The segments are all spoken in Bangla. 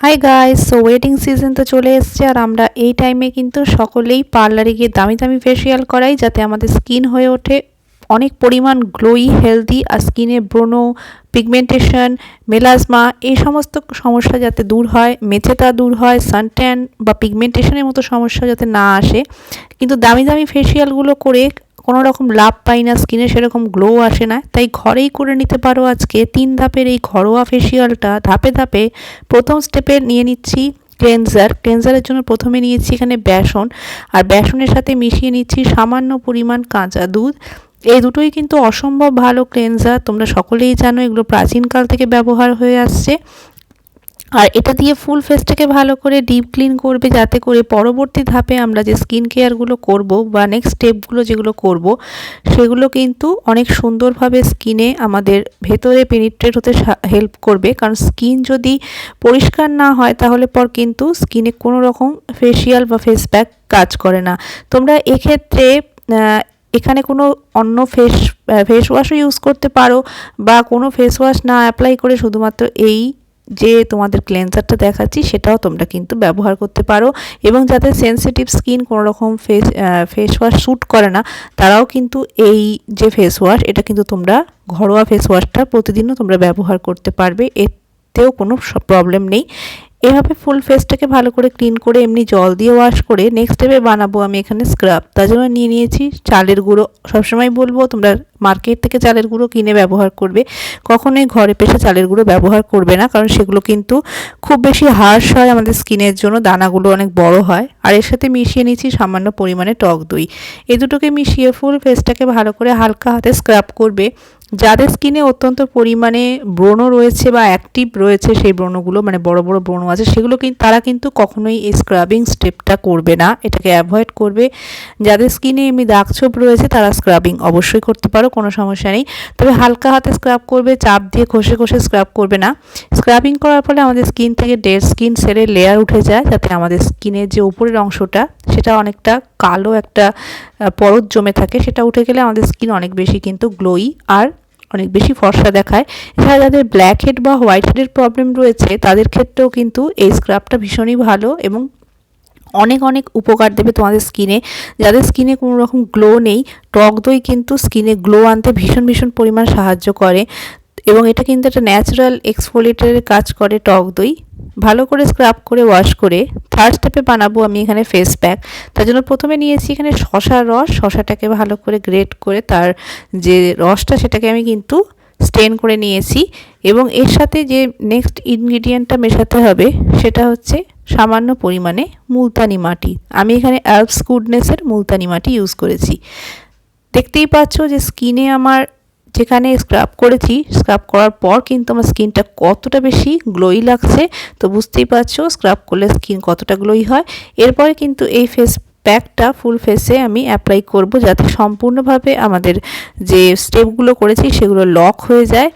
Hi guys so waiting season তো চলে এসছে আর আমরা এই টাইমে কিন্তু সকলেই পার্লারে গিয়ে দামি দামি ফেসিয়াল করাই যাতে আমাদের স্কিন হয়ে ওঠে। অনেক পরিমাণ গ্লোই হেলদি আর স্কিনে ব্রণ পিগমেন্টেশন মেলাজমা এই সমস্ত সমস্যা যাতে দূর হয়, মেচেতা দূর হয় সানট্যান বা পিগমেন্টেশনের মতো সমস্যা যাতে না আসে। কিন্তু দামি দামি ফেসিয়ালগুলো করে কোনো রকম লাভ পাই না স্কিনে সেরকম গ্লো আসে না। তাই ঘরেই করে নিতে পারো আজকে। তিন ধাপের এই ঘরোয়া ফেসিয়ালটা ধাপে ধাপে প্রথম স্টেপে নিয়ে নিচ্ছি ক্লেনজার ক্লেনজারের জন্য প্রথমে নিয়েছি এখানে বেসন। আর বেসনের সাথে মিশিয়ে নিচ্ছি সামান্য পরিমাণ কাঁচা দুধ। এই দুটোই কিন্তু অসম্ভব ভালো ক্লেনজার তোমরা সকলেই জানো এগুলো প্রাচীনকাল থেকে ব্যবহার হয়ে আসছে। আর এটা দিয়ে ফুল ফেসটাকে ভালো করে ডিপ ক্লিন করবে, যাতে করে পরবর্তী ধাপে আমরা যে স্কিন কেয়ারগুলো করব বা নেক্সট স্টেপগুলো যেগুলো করব, সেগুলো কিন্তু অনেক সুন্দরভাবে স্কিনে আমাদের ভেতরে পেনিট্রেট হতে হেল্প করবে। কারণ স্কিন যদি পরিষ্কার না হয়, তাহলে পর কিন্তু স্কিনে কোনো রকম ফেসিয়াল বা ফেস প্যাক কাজ করে না। তোমরা এক্ষেত্রে এখানে কোনো অন্য ফেস ফেস ওয়াশও ইউজ করতে পারো বা কোনো ফেস ওয়াশ না অ্যাপ্লাই করে শুধুমাত্র এই যে তোমাদের ক্লেন্সারটা দেখাচ্ছি, সেটাও তোমরা কিন্তু ব্যবহার করতে পারো। এবং যাদের সেন্সিটিভ স্কিন কোনো রকম ফেস ফেস ওয়াশ শ্যুট করে না, তারাও কিন্তু এই যে ফেস ওয়াশ এটা কিন্তু তোমরা ঘরোয়া ফেস ওয়াশটা প্রতিদিনও তোমরা ব্যবহার করতে পারবে। এতেও কোনো প্রবলেম নেই। এভাবে ফুল ফেসটাকে ভালো করে ক্লিন করে এমনি জল দিয়ে ওয়াশ করে নেক্সট স্টেপে বানাবো আমি এখানে স্ক্রাব তার জন্য নিয়ে নিয়েছি চালের গুঁড়ো। সবসময় বলব তোমরা মার্কেট থেকে চালের গুঁড়ো কিনে ব্যবহার করবে। কখনোই ঘরে পেশা চালের গুঁড়ো ব্যবহার করবে না, কারণ সেগুলো কিন্তু খুব বেশি হার্শ হয় আমাদের স্কিনের জন্য, দানাগুলো অনেক বড় হয়। আর এর সাথে মিশিয়ে নিয়েছি সামান্য পরিমাণে টক দই। এই দুটোকে মিশিয়ে ফুল ফেসটাকে ভালো করে হালকা হাতে স্ক্রাব করবে। যাদের স্কিনে অত্যন্ত পরিমাণে ব্রণ রয়েছে বা অ্যাক্টিভ রয়েছে সেই ব্রণগুলো মানে বড় বড় ব্রণ আছে, সেগুলো কিন্তু তারা কিন্তু কখনোই এই স্ক্রাবিং স্টেপটা করবে না। এটাকে অ্যাভয়েড করবে। যাদের স্কিনে এমনি দাগ ছোপ রয়েছে, তারা স্ক্রাবিং অবশ্যই করতে পারো, কোনো সমস্যা নেই। তবে হালকা হাতে স্ক্রাব করবে, চাপ দিয়ে ঘষে ঘষে স্ক্রাব করবে না। স্ক্রাবিং করার ফলে আমাদের স্কিন থেকে ডেড স্কিন সেলের লেয়ার উঠে যায়, যাতে আমাদের স্কিনের যে উপরের অংশটা, সেটা অনেকটা কালো একটা পরত জমে থাকে, সেটা উঠে গেলে আমাদের স্কিন অনেক বেশি কিন্তু গ্লোই আর অনেক বেশি ফর্সা দেখায়। এছাড়া যাদের ব্ল্যাক হেড বা হোয়াইট হেডের প্রবলেম রয়েছে, তাদের ক্ষেত্রেও কিন্তু এই স্ক্রাবটা ভীষণই ভালো এবং অনেক অনেক উপকার দেবে তোমাদের স্কিনে যাদের স্কিনে কোনো রকম গ্লো নেই, টক দই কিন্তু স্কিনে গ্লো আনতে ভীষণ ভীষণ পরিমাণ সাহায্য করে এবং এটা কিন্তু একটা ন্যাচারাল এক্সফোলিটারের কাজ করে টক দই। ভালো করে স্ক্রাব করে ওয়াশ করে থার্ড স্টেপে বানাবো আমি এখানে ফেস প্যাক তার জন্য প্রথমে নিয়েছি এখানে শশার রস শশাটাকে ভালো করে গ্রেট করে তার যে রসটা সেটাকে আমি কিন্তু স্টেন করে নিয়েছি এবং এর সাথে যে নেক্সট ইনগ্রিডিয়েন্টটা মেশাতে হবে সেটা হচ্ছে সামান্য পরিমাণে মুলতানি মাটি। আমি এখানে অ্যালপস গুডনেসের মুলতানি মাটি ইউজ করেছি। দেখতেই পাচ্ছ যে স্কিনে আমার যেখানে স্ক্রাব করেছি স্ক্রাব করার পর কিন্তু আমার স্কিনটা কতটা বেশি গ্লোই লাগছে, তো বুঝতেই পারছ স্ক্রাব করলে স্কিন কতটা গ্লোই হয়। এরপরে কিন্তু এই ফেস প্যাকটা ফুল ফেসে আমি অ্যাপ্লাই করব যাতে সম্পূর্ণভাবে আমাদের যে স্টেপগুলো করেছি সেগুলো লক হয়ে যায়।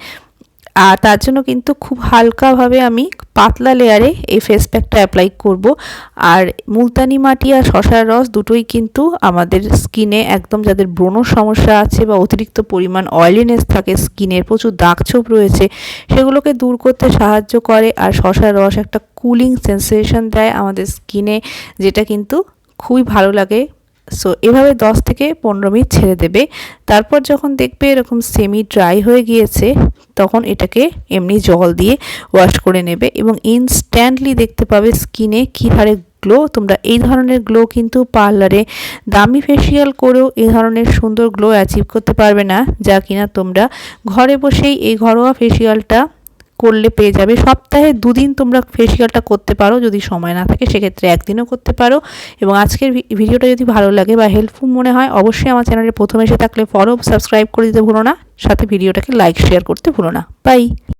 আর তার জন্য কিন্তু খুব হালকাভাবে আমি পাতলা লেয়ারে এই ফেস প্যাকটা অ্যাপ্লাই করব। আর মুলতানি মাটি আর শশার রস দুটোই কিন্তু আমাদের স্কিনে একদম যাদের ব্রণ সমস্যা আছে বা অতিরিক্ত পরিমাণ অয়েলিনেস থাকে স্কিনের প্রচুর দাগ ছোপ রয়েছে, সেগুলোকে দূর করতে সাহায্য করে। আর শশার রস একটা কুলিং সেন্সেশন দেয় আমাদের স্কিনে যেটা কিন্তু খুবই ভালো লাগে সো এভাবে 10 থেকে পনেরো মিনিট ছেড়ে দেবে। তারপর যখন দেখবে এরকম সেমি ড্রাই হয়ে গিয়েছে, তখন এটাকে এমনি জল দিয়ে ওয়াশ করে নেবে এবং ইনস্ট্যান্টলি দেখতে পাবে স্কিনে কী হারে গ্লো তোমরা এই ধরনের গ্লো কিন্তু পার্লারে দামি ফেসিয়াল করেও এই ধরনের সুন্দর গ্লো অ্যাচিভ করতে পারবে না, যা কিনা তোমরা ঘরে বসেই এই ঘরোয়া ফেসিয়ালটা করলে পেয়ে যাবে। সপ্তাহে দুদিন তোমরা ফেসিয়ালটা করতে পারো যদি সময় না থাকে, সেক্ষেত্রে একদিনও করতে পারো। এবং আজকের ভিডিওটা যদি ভালো লাগে বা হেল্পফুল মনে হয়, অবশ্যই আমার চ্যানেলে প্রথমে এসে থাকলে ফলো সাবস্ক্রাইব করে দিতে ভুলো না। সাথে ভিডিওটাকে লাইক শেয়ার করতে ভুলো না। বাই